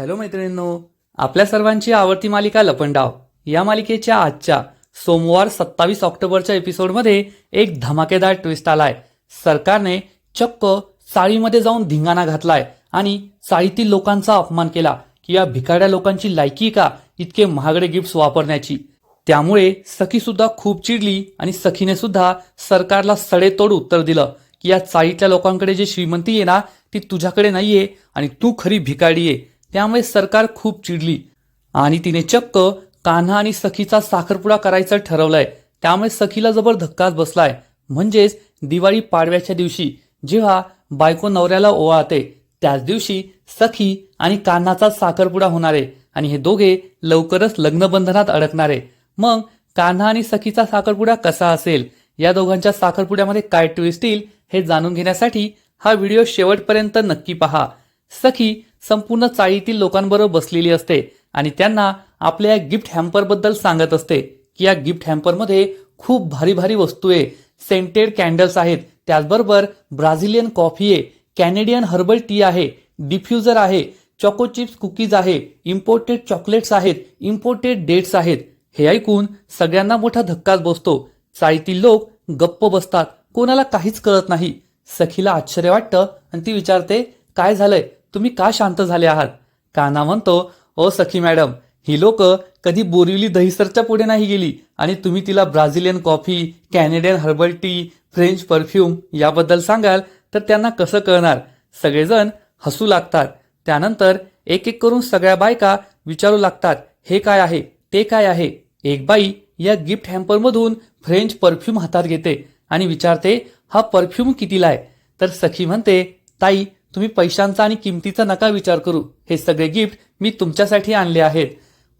Hello मैत्रिणींनो आपल्या सर्वांची आवडती मालिका लपंडाव. या मालिकेच्या आजच्या सोमवार सत्तावीस ऑक्टोबरच्या एपिसोडमध्ये एक धमाकेदार ट्विस्ट आलाय. सरकारने चक्क चाळीमध्ये जाऊन धिंगाणा घातलाय आणि चाळीतील लोकांचा अपमान केला की या भिकाड्या लोकांची लायकी का इतके महागडे गिफ्ट्स वापरण्याची. त्यामुळे सखी सुद्धा खूप चिडली आणि सखीने सुद्धा सरकारला सडेतोड उत्तर दिलं की या चाळीतल्या लोकांकडे जे श्रीमंती आहे ना ती तुझ्याकडे नाहीये आणि तू खरी भिकाडी आहे. त्यामुळे सरकार खूप चिडली. आणि तिने चक्क कान्हा आणि सखीचा साखरपुडा करायचं ठरवलंय. त्यामुळे सखीला जबर धक्काच बसलाय. म्हणजेच दिवाळी पाडव्याच्या दिवशी जेव्हा बायको नवऱ्याला ओवाळते त्याच दिवशी सखी आणि कान्हाचा साखरपुडा होणार आहे आणि हे दोघे लवकरच लग्नबंधनात अडकणार. आहे मग कान्हा आणि सखीचा साखरपुडा कसा असेल? या दोघांच्या साखरपुड्यामध्ये काय ट्विस्ट येईल हे जाणून घेण्यासाठी हा व्हिडिओ शेवटपर्यंत नक्की पहा. सखी संपूर्ण चाळीतील लोकांबरोबर बसलेली असते आणि त्यांना आपल्या या गिफ्ट हॅम्परबद्दल सांगत असते. की या गिफ्ट हॅम्परमध्ये खूप भारी भारी वस्तू आहे. सेंटेड कॅन्डल्स आहेत. त्याचबरोबर ब्राझिलियन कॉफी आहे. कॅनेडियन हर्बल टी आहे. डिफ्युजर आहे. चॉको चिप्स कुकीज आहे. इम्पोर्टेड चॉकलेट्स आहेत. इम्पोर्टेड डेट्स आहेत. हे ऐकून सगळ्यांना मोठा धक्काच बसतो. चाळीतील लोक गप्प बसतात. कोणाला काहीच कळत नाही. सखीला आश्चर्य वाटतं आणि ती विचारते काय झालंय? तुम्ही का शांत झाले आहात? काना म्हणतो ओ सखी मॅडम ही लोक कधी बोरिवली दहीसरच्या पुढे नाही गेली आणि तुम्ही तिला Brazilian coffee Canadian herbal tea French perfume याबद्दल सांगाल तर त्यांना कसं कळणार? सगळेजण हसू लागतात. त्यानंतर एक एक करून सगळ्या बायका विचारू लागतात हे काय आहे? ते काय आहे? एक बाई या गिफ्ट हॅम्परमधून फ्रेंच परफ्यूम हातात घेते आणि विचारते हा परफ्यूम कितीला आहे? तर सखी म्हणते ताई तुम्ही पैशांचा आणि किमतीचा नका विचार करू. हे सगळे गिफ्ट मी तुमच्यासाठी आणले आहेत.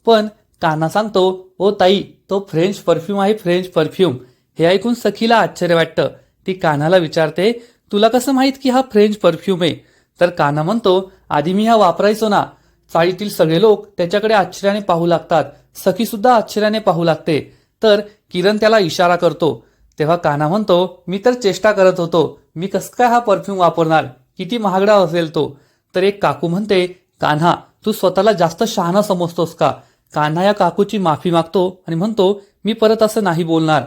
पण कान्हा सांगतो ओ ताई तो फ्रेंच परफ्यूम आहे फ्रेंच परफ्यूम हे ऐकून सखीला आश्चर्य वाटतं. ती कान्हाला विचारते तुला कसं माहीत की हा फ्रेंच परफ्यूम आहे? तर कान्हा म्हणतो आधी मी हा वापरायचो ना. चाळीतील सगळे लोक त्याच्याकडे आश्चर्याने पाहू लागतात. सखी सुद्धा आश्चर्याने पाहू लागते. तर किरण त्याला इशारा करतो. तेव्हा कान्हा म्हणतो मी तर चेष्टा करत होतो. मी कसं काय हा परफ्यूम वापरणार? किती महागडा असेल तो. तर एक काकू म्हणते कान्हा तू स्वतःला जास्त शहाणा समजतोस का? कान्हा या काकूची माफी मागतो आणि म्हणतो मी परत असं नाही बोलणार.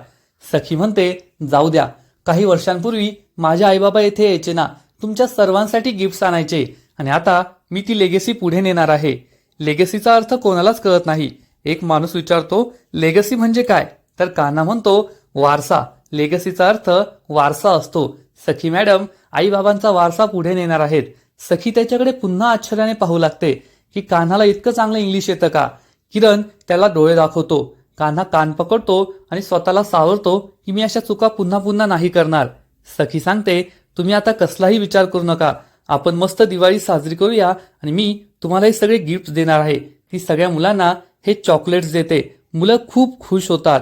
सखी म्हणते जाऊ द्या. काही वर्षांपूर्वी माझ्या आईबाबा येथे यायचे ना. तुमच्या सर्वांसाठी गिफ्ट्स आणायचे. आणि आता मी ती लेगेसी पुढे नेणार आहे. लेगेसीचा अर्थ कोणालाच कळत नाही. एक माणूस विचारतो लेगसी म्हणजे काय? तर कान्हा म्हणतो वारसा. लेगसीचा अर्थ वारसा असतो. सखी मॅडम आईबाबांचा वारसा पुढे नेणार आहेत. सखी त्याच्याकडे पुन्हा आश्चर्याने पाहू लागते की कान्हाला इतकं चांगलं इंग्लिश येतं का? किरण त्याला डोळे दाखवतो. कान्हा कान पकडतो आणि स्वतःला सावरतो की मी अशा चुका पुन्हा पुन्हा नाही करणार. सखी सांगते तुम्ही आता कसलाही विचार करू नका. आपण मस्त दिवाळी साजरी करूया आणि मी तुम्हाला हे सगळे गिफ्ट देणार आहे. ती सगळ्या मुलांना हे चॉकलेट्स देते. मुलं खूप खुश होतात.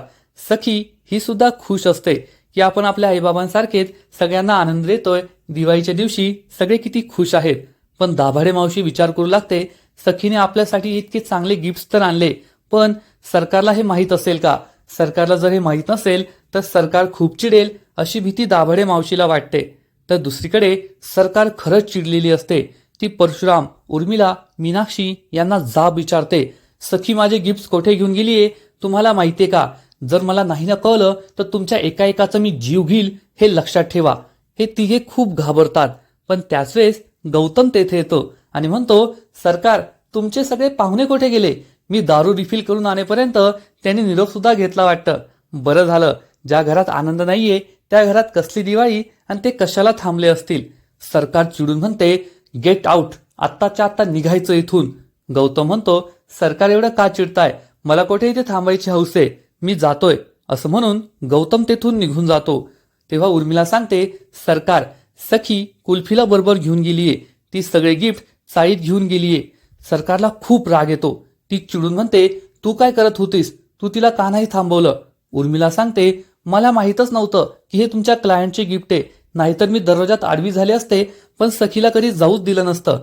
सखी ही सुद्धा खुश असते. की आपण आपल्या आईबाबांसारखेच सगळ्यांना आनंद देतोय. दिवाळीच्या दिवशी सगळे किती खुश आहेत. पण दाभाडे मावशी विचार करू लागते सखीने आपल्यासाठी इतके चांगले गिफ्ट्स तर आणले पण सरकारला हे माहीत असेल का? सरकारला जर हे माहीत नसेल तर सरकार खूप चिडेल अशी भीती दाभाडे मावशीला वाटते. तर दुसरीकडे सरकार खरंच चिडलेली असते. ती परशुराम उर्मिला मीनाक्षी यांना जाब विचारते. सखी माझे गिफ्ट्स कोठे घेऊन गेलीये? तुम्हाला माहितीये का? जर मला नाही ना कळलं तर तुमच्या एका एकाचा मी जीव घेईल हे लक्षात ठेवा. हे तिघे खूप घाबरतात. पण त्याच वेळेस गौतम तेथे येतो आणि म्हणतो सरकार तुमचे सगळे पाहुणे कुठे गेले? मी दारू रिफिल करून आणेपर्यंत त्यांनी निरोप सुद्धा घेतला वाटतं. बरं झालं. ज्या घरात आनंद नाहीये त्या घरात कसली दिवाळी आणि ते कशाला थांबले असतील? सरकार चिडून म्हणते गेट आउट आत्ताच्या आत्ता निघायचं इथून. गौतम म्हणतो सरकार एवढं का चिडताय? मला कुठे इथे थांबायची हौस आहे? मी जातोय असं म्हणून गौतम तेथून निघून जातो. तेव्हा उर्मिला सांगते सरकार सखी कुल्फीला बरोबर घेऊन गेलीये. ती सगळे गिफ्ट चाळीत घेऊन गेलीये. सरकारला खूप राग येतो. ती चिडून म्हणते तू काय करत होतीस? तू तिला का नाही थांबवलं? उर्मिला सांगते मला माहीतच नव्हतं की हे तुमच्या क्लायंटचे गिफ्ट आहे. नाहीतर मी दरवाजात आडवी झाले असते पण सखीला कधी जाऊच दिलं नसतं.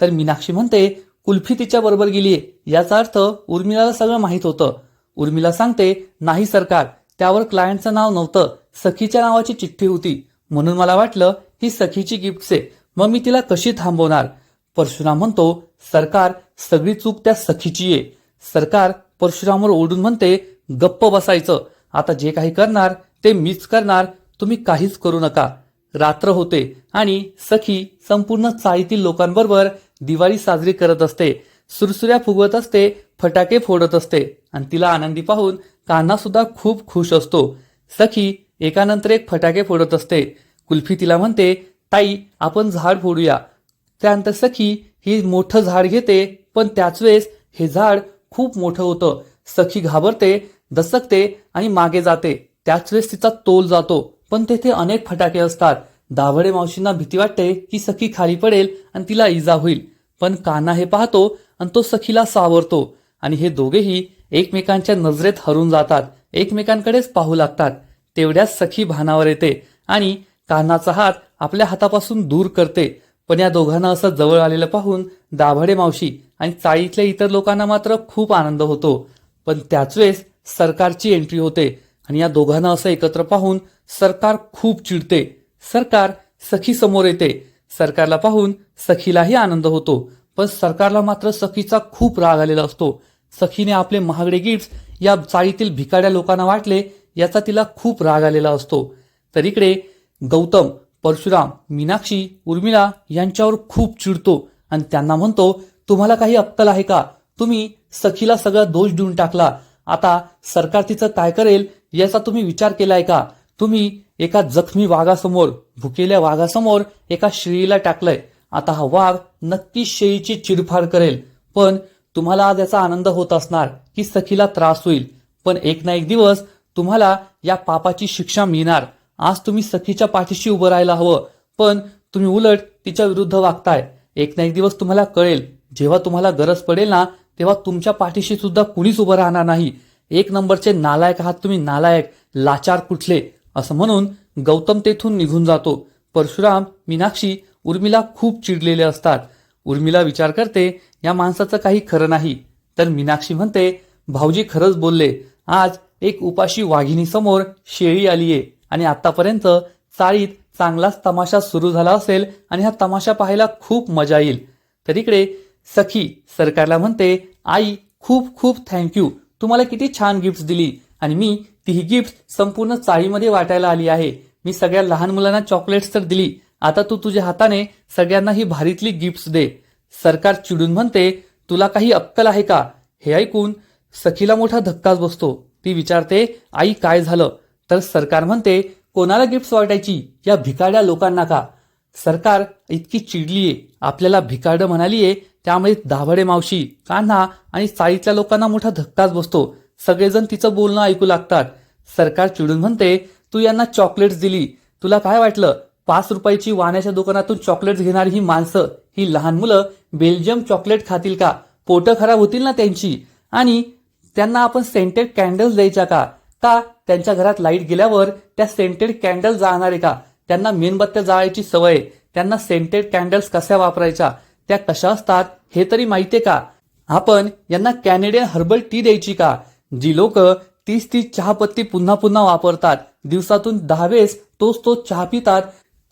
तर मीनाक्षी म्हणते कुल्फी तिच्या बरोबर गेलीये. याचा अर्थ उर्मिलाला सगळं माहीत होतं. उर्मिला सांगते नाही सरकार त्यावर क्लायंटचं नाव नव्हतं. सखीच्या नावाची चिठ्ठी होती. म्हणून मला वाटलं ही सखीची गिफ्ट्स आहे. मग मी तिला कशी थांबवणार? परशुराम म्हणतो सरकार सगळी चूक त्या सखीची आहे. सरकार परशुरामवर ओढून म्हणते गप्प बसायचं. आता जे काही करणार ते मीच करणार. तुम्ही काहीच करू नका. रात्र होते आणि सखी संपूर्ण चाळीतील लोकांबरोबर दिवाळी साजरी करत असते. सुरसुऱ्या फुगवत असते. फटाके फोडत असते आणि तिला आनंदी पाहून कान्हा सुद्धा खूप खुश असतो. सखी एकानंतर एक फटाके फोडत असते. कुल्फी तिला म्हणते ताई आपण झाड फोडूया. त्यानंतर सखी ही मोठं झाड घेते पण त्याच वेळेस हे झाड खूप मोठं होतं. सखी घाबरते दसकते आणि मागे जाते. त्याच वेळेस तिचा तोल जातो पण तेथे अनेक फटाके असतात. दाभडे मावशींना भीती वाटते की सखी खाली पडेल आणि तिला इजा होईल. पण कान्हा हे पाहतो आणि तो सखीला सावरतो. आणि हे दोघेही एकमेकांच्या नजरेत हरून जातात. एकमेकांकडेच पाहू लागतात. तेवढ्याच सखी भानावर येते आणि कान्हाचा हात आपल्या हातापासून दूर करते. पण या दोघांना असं जवळ आलेलं पाहून दाभाडे मावशी आणि चाळीतल्या इतर लोकांना मात्र खूप आनंद होतो. पण त्याच वेळेस सरकारची एंट्री होते आणि या दोघांना असं एकत्र पाहून सरकार खूप चिडते. सरकार सखी समोर येते. सरकारला पाहून सखीलाही आनंद होतो. पण सरकारला मात्र सखीचा खूप राग आलेला असतो. सखीने आपले महागडे गिफ्ट या चाळीतील भिकाड्या लोकांना वाटले याचा तिला खूप राग आलेला असतो. तर इकडे गौतम परशुराम मीनाक्षी उर्मिला यांच्यावर खूप चिडतो आणि त्यांना म्हणतो तुम्हाला काही अक्कल आहे का? तुम्ही सखीला सगळा दोष देऊन टाकला. आता सरकार तिचं काय करेल याचा तुम्ही विचार केलाय का? तुम्ही एका जखमी वाघासमोर भुकेल्या वाघासमोर एका शेळीला टाकलंय. आता हा वाघ नक्कीच शेळीची चिरफाड करेल. पण तुम्हाला आज याचा आनंद होत असणार की सखीला त्रास होईल. पण एक ना एक दिवस तुम्हाला या पापाची शिक्षा मिळणार. आज तुम्ही सखीच्या पाठीशी उभं राहायला हवं. पण तुम्ही उलट तिच्या विरुद्ध वागताय. एक ना एक दिवस तुम्हाला कळेल. जेव्हा तुम्हाला गरज पडेल ना तेव्हा तुमच्या पाठीशी सुद्धा कुणीच उभं राहणार नाही. एक नंबरचे नालायक आहात तुम्ही नालायक लाचार कुठले? असं म्हणून गौतम तेथून निघून जातो. परशुराम मीनाक्षी उर्मिला खूप चिडलेले असतात. उर्मिला विचार करते या माणसाचं काही खरं नाही. तर मीनाक्षी म्हणते भाऊजी खरंच बोलले आज एक उपाशी वाघिणीसमोर शेळी आलीये आणि आतापर्यंत चाळीत चांगलाच तमाशा सुरू झाला असेल आणि हा तमाशा पाहायला खूप मजा येईल. तर इकडे सखी सरकारला म्हणते आई खूप खूप थँक्यू तुम्हाला किती छान गिफ्ट दिली आणि मी ती ही गिफ्ट संपूर्ण चाळीमध्ये वाटायला आली आहे. मी सगळ्या लहान मुलांना चॉकलेट्स तर दिली. आता तू तुझ्या हाताने सगळ्यांना ही भारीतली गिफ्ट दे. सरकार चिडून म्हणते तुला काही अक्कल आहे का? हे ऐकून सखीला मोठा धक्काच बसतो. ती विचारते आई काय झालं? तर सरकार म्हणते कोणाला गिफ्ट वाटायची? या भिकाड्या लोकांना का? सरकार इतकी चिडलीये. आपल्याला भिकाड म्हणालीये त्यामुळे दाभडे मावशी कान्हा आणि चाळीतल्या लोकांना मोठा धक्काच बसतो. सगळेजण तिचं बोलणं ऐकू लागतात. सरकार चिडून म्हणते तू यांना चॉकलेट्स दिली. तुला काय वाटलं? पाच रुपयाची वाण्याच्या दुकानातून चॉकलेट्स घेणारी ही माणसं ही लहान मुलं बेल्जियम चॉकलेट खातील का? पोटं खराब होतील ना त्यांची? आणि त्यांना आपण सेंटेड कॅन्डल्स द्यायच्या का? का त्यांच्या घरात लाइट गेल्यावर त्या सेंटेड कॅन्डल जाळणार आहे का? त्यांना मेणबत्त्या जाळायची सवय. त्यांना सेंटेड कॅन्डल्स कशा वापरायच्या? त्या कशा असतात? हे तरी माहितीये का? आपण यांना कॅनेडियन हर्बल टी द्यायची का? जी लोक तीस तीस चहापत्ती पुन्हा पुन्हा वापरतात. दिवसातून दहा वेळेस तोच तो चहा पितात.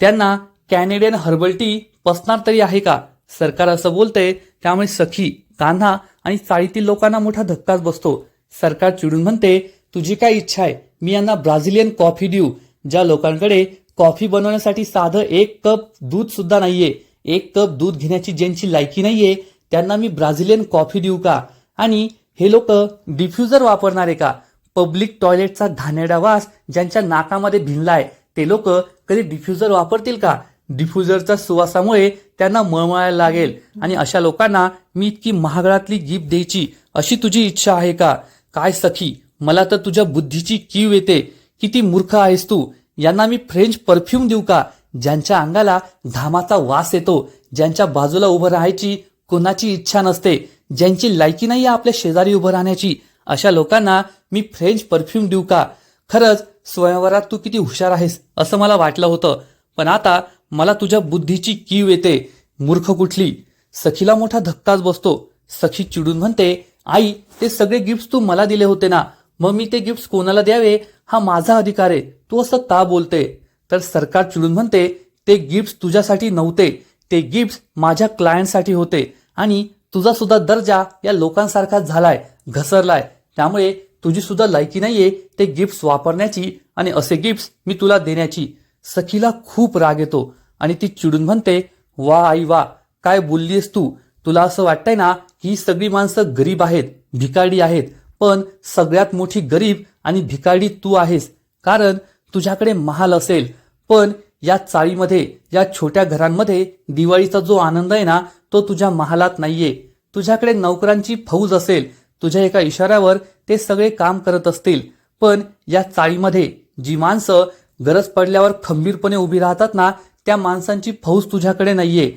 त्यांना कॅनेडियन हर्बल टी पसणार तरी आहे का? सरकार असं बोलतंय त्यामुळे सखी कान्हा आणि चाळीतील लोकांना मोठा धक्काच बसतो. सरकार चिडून म्हणते तुझी काय इच्छा आहे? मी यांना ब्राझिलियन कॉफी देऊ ज्या लोकांकडे कॉफी बनवण्यासाठी साधं एक कप दूध सुद्धा नाहीये. एक कप दूध घेण्याची ज्यांची लायकी नाहीये त्यांना मी ब्राझिलियन कॉफी देऊ का? आणि हे लोक डिफ्युजर वापरणारे का? पब्लिक टॉयलेटचा घाणेडा वास ज्यांच्या नाकामध्ये भिनलाय ते लोक कधी डिफ्युजर वापरतील का? डिफ्युजरच्या सुवासामुळे त्यांना मळमळायला लागेल. आणि अशा लोकांना मी इतकी महागडातली गिफ्ट द्यायची अशी तुझी इच्छा आहे का? काय सखी मला तर तुझ्या बुद्धीची कीव येते. किती मूर्ख आहेस तू? यांना मी फ्रेंच परफ्यूम देऊ का? ज्यांच्या अंगाला घामाचा वास येतो ज्यांच्या बाजूला उभं राहायची कोणाची इच्छा नसते ज्यांची लायकी नाही आपल्या शेजारी उभं राहण्याची अशा लोकांना मी फ्रेंच परफ्यूम देऊ का? खरंच स्वयंवरात तू किती हुशार आहेस असं मला वाटलं होतं. पण आता मला तुझ्या बुद्धीची कीव येते. मूर्ख कुठली? सखीला मोठा धक्काच बसतो. सखी चिडून म्हणते आई ते सगळे गिफ्ट्स तू मला दिले होते ना. मग मी ते गिफ्ट्स कोणाला द्यावे? हा माझा अधिकार आहे. तू असं का बोलते? तर सरकार चिडून म्हणते ते गिफ्ट्स तुझ्यासाठी नव्हते. ते गिफ्ट्स माझ्या क्लायंटसाठी होते. आणि तुझा सुद्धा दर्जा या लोकांसारखाच झालाय घसरलाय. त्यामुळे तुझी सुद्धा लायकी नाहीये ते गिफ्ट्स वापरण्याची आणि असे गिफ्ट्स मी तुला देण्याची. सखीला खूप राग येतो आणि ती चिडून म्हणते वा आई वा काय बोललीस तू? तुला असं वाटतंय ना की ही सगळी माणसं गरीब आहेत भिकाडी आहेत पण सगळ्यात मोठी गरीब आणि भिकाडी तू आहेस. कारण तुझ्याकडे महाल असेल पण या चाळीमध्ये या छोट्या घरांमध्ये दिवाळीचा जो आनंद आहे ना तो तुझ्या महालात नाहीये. तुझ्याकडे नोकरांची फौज असेल तुझ्या एका इशाऱ्यावर ते सगळे काम करत असतील. पण या चाळीमध्ये जी माणसं गरज पडल्यावर खंबीरपणे उभी राहतात ना त्या माणसांची फौज तुझ्याकडे नाहीये.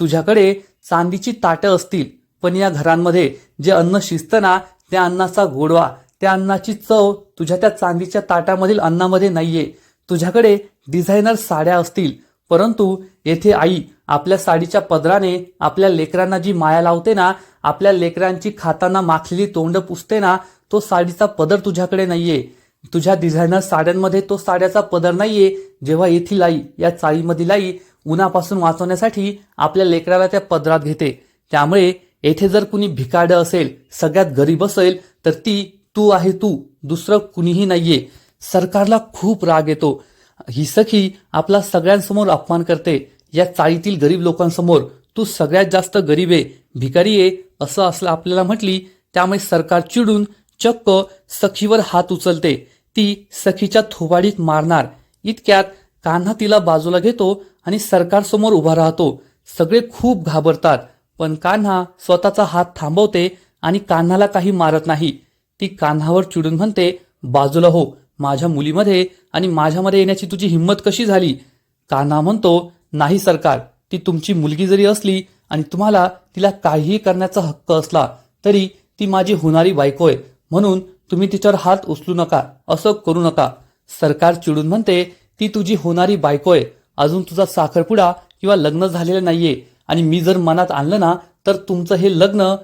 तुझ्याकडे चांदीची ताटं असतील. पण या घरांमध्ये जे अन्न शिजतं ना त्या अन्नाचा गोडवा त्या अन्नाची चव तुझ्या त्या चांदीच्या ताटामधील अन्नामध्ये नाहीये. तुझ्याकडे डिझायनर साड्या असतील. परंतु येथे आई आपल्या साडीच्या पदराने आपल्या लेकरांना जी माया लावते ना आपल्या लेकरांची खाताना माखलेली तोंड पुसते ना तो साडीचा पदर तुझ्याकडे नाहीये. तुझ्या डिझायनर साड्यांमध्ये तो साड्याचा पदर नाहीये. जेव्हा येथील आई या चाळीमधील आई उन्हापासून वाचवण्यासाठी आपल्या लेकराला त्या पदरात घेते. त्यामुळे येथे जर कुणी भिकाड असेल सगळ्यात गरीब असेल तर ती तू आहे तू दुसरं कुणीही नाहीये. सरकारला खूप राग येतो. ही सखी आपला सगळ्यांसमोर अपमान करते या चाळीतील गरीब लोकांसमोर तू सगळ्यात जास्त गरीब आहे भिकारी आहे असं असलं आपल्याला म्हटली त्यामुळे सरकार चिडून चक्क सखीवर हात उचलते. ती सखीच्या थोबाडीत मारणार. इतक्यात कान्हा तिला बाजूला घेतो आणि सरकारसमोर उभा राहतो. सगळे खूप घाबरतात पण कान्हा स्वतःचा हात थांबवते आणि कान्हाला काही मारत नाही. ती कान्हावर चिडून म्हणते बाजूला हो माझ्या मुलीमध्ये आणि माझ्यामध्ये येण्याची तुझी हिंमत कशी झाली? कान्हा म्हणतो नाही सरकार ती तुमची मुलगी जरी असली आणि तुम्हाला तिला काहीही करण्याचा हक्क असला तरी ती माझी होणारी बायको आहे. म्हणून तुम्ही तिच्यावर हात उचलू नका असं करू नका. सरकार चिडून म्हणते ती तुझी होणारी बायको आहे. अजून तुझा साखरपुडा किंवा लग्न झालेलं नाहीये आणि मी जर मनात आणलं ना तर तुमचं हे लग्न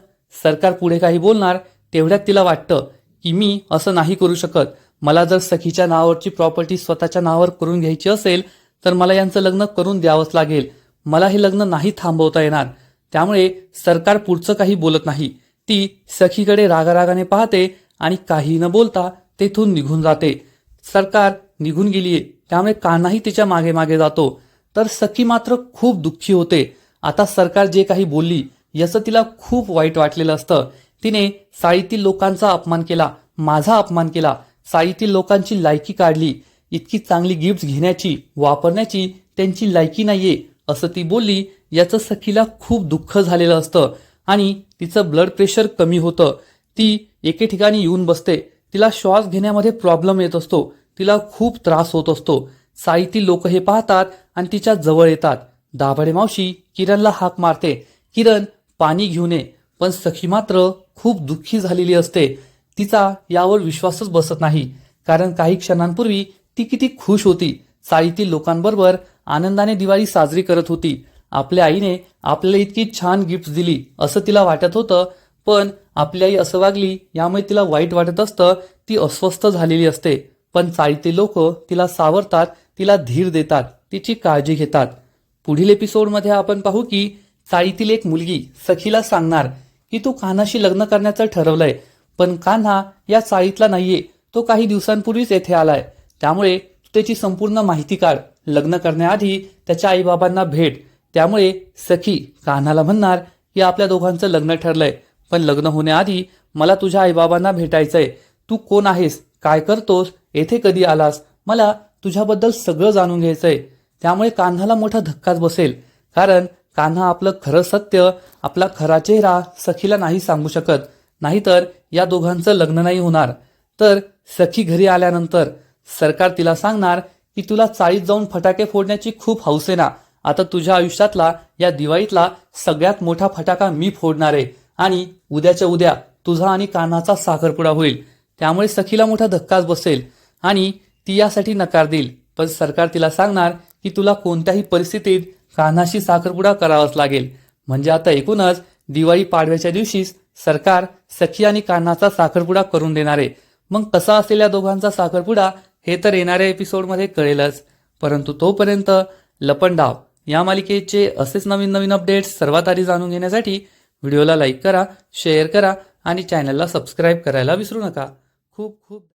सरकार पुढे काही बोलणार तेवढ्यात तिला वाटतं की मी असं नाही करू शकत. मला जर सखीच्या नावावरची प्रॉपर्टी स्वतःच्या नावावर करून घ्यायची असेल तर मला यांचं लग्न करून द्यावंच लागेल. मला हे लग्न नाही थांबवता येणार. त्यामुळे सरकार पुढचं काही बोलत नाही. ती सखीकडे रागारागाने पाहते आणि काही न बोलता तेथून निघून जाते. सरकार निघून गेलीये त्यामुळे कान्हाही तिच्यामागे मागे जातो. तर सखी मात्र खूप दुःखी होते. आता सरकार जे काही बोलली याचं तिला खूप वाईट वाटलेलं असतं. तिने साळीतील लोकांचा अपमान केला माझा अपमान केला. साळीतील लोकांची लायकी काढली इतकी चांगली गिफ्ट घेण्याची वापरण्याची त्यांची लायकी नाहीये असं ती बोलली याचं सखीला खूप दुःख झालेलं असतं आणि तिचं ब्लड प्रेशर कमी होतं. ती एके ठिकाणी येऊन बसते. तिला श्वास घेण्यामध्ये प्रॉब्लेम येत असतो. तिला खूप त्रास होत असतो. साईतील लोक हे पाहतात आणि तिच्या जवळ येतात. दाभाडे मावशी किरणला हाक मारते. किरण पाणी घेऊन ये. पण सखी मात्र खूप दुःखी झालेली असते. तिचा यावर विश्वासच बसत नाही. कारण काही क्षणांपूर्वी ती किती खुश होती. चाळीतील लोकांबरोबर आनंदाने दिवाळी साजरी करत होती. आपल्या आईने आपल्याला इतकी छान गिफ्ट दिली असं तिला वाटत होतं. पण आपली आई असं वागली यामुळे तिला वाईट वाटत असतं ती अस्वस्थ झालेली असते. पण चाळीतील लोक तिला सावरतात तिला धीर देतात तिची काळजी घेतात. पुढील एपिसोडमध्ये आपण पाहू की चाळीतील एक मुलगी सखीला सांगणार की तू कानाशी लग्न करण्याचं ठरवलंय. पण कान्हा या चाळीतला नाहीये. तो काही दिवसांपूर्वीच येथे आलाय. त्यामुळे तू त्याची संपूर्ण माहिती काढ. लग्न करण्याआधी त्याच्या आईबाबांना भेट. त्यामुळे सखी कान्हाला म्हणणार की आपल्या दोघांचं लग्न ठरलंय. पण लग्न होण्याआधी मला तुझ्या आईबाबांना भेटायचंय. तू कोण आहेस? काय करतोस? येथे कधी आलास? मला तुझ्याबद्दल सगळं जाणून घ्यायचंय. त्यामुळे कान्हाला मोठा धक्काच बसेल. कारण कान्हा आपलं खरं सत्य आपला खरा चेहरा सखीला नाही सांगू शकत. नाहीतर या दोघांचं लग्न नाही होणार. तर सखी घरी आल्यानंतर सरकार तिला सांगणार की तुला चाळीत जाऊन फटाके फोडण्याची खूप हौस आहे ना. आता तुझ्या आयुष्यातला या दिवाळीतला सगळ्यात मोठा फटाका मी फोडणार आहे. आणि उद्याच्या उद्या तुझा आणि कान्हाचा साखरपुडा होईल. त्यामुळे सखीला मोठा धक्काच बसेल. आणि ती यासाठी नकार देईल. पण सरकार तिला सांगणार की तुला कोणत्याही परिस्थितीत कान्हाशी साखरपुडा करावाच लागेल. म्हणजे आता एकूणच दिवाळी पाडव्याच्या दिवशीच सरकार सखी आणि कान्हाचा साखरपुडा करून देणारे. मग कसा असेल या दोघांचा साखरपुडा हे तर येणाऱ्या एपिसोडमध्ये कळेलच. परंतु तोपर्यंत लपंडाव या मालिकेचे असेच नवीन नवीन अपडेट्स सर्वात आधी जाणून घेण्यासाठी व्हिडिओला लाईक करा शेअर करा आणि चॅनलला सबस्क्राईब करायला विसरू नका. खूप खूप